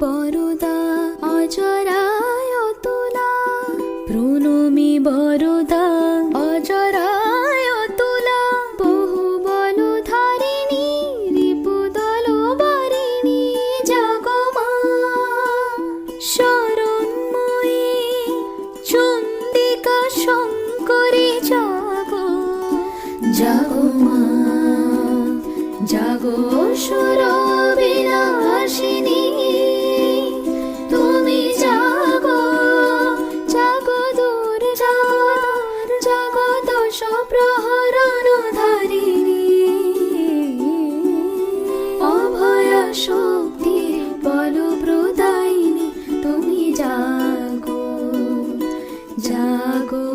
বরদা, অজরায় তুলা। প্রণমী বরদা, অজরায় তুলা। বহু বল ধারিণী রিপুদল বারিণী জগমা শরণময়ী, চন্দিকা শঙ্করী, জগ। জগমা জাগো সুরা সপ্রহরণ ধারিণী অভয়া শক্তি বলপ্রদায়িনী তুমি জাগো জাগো।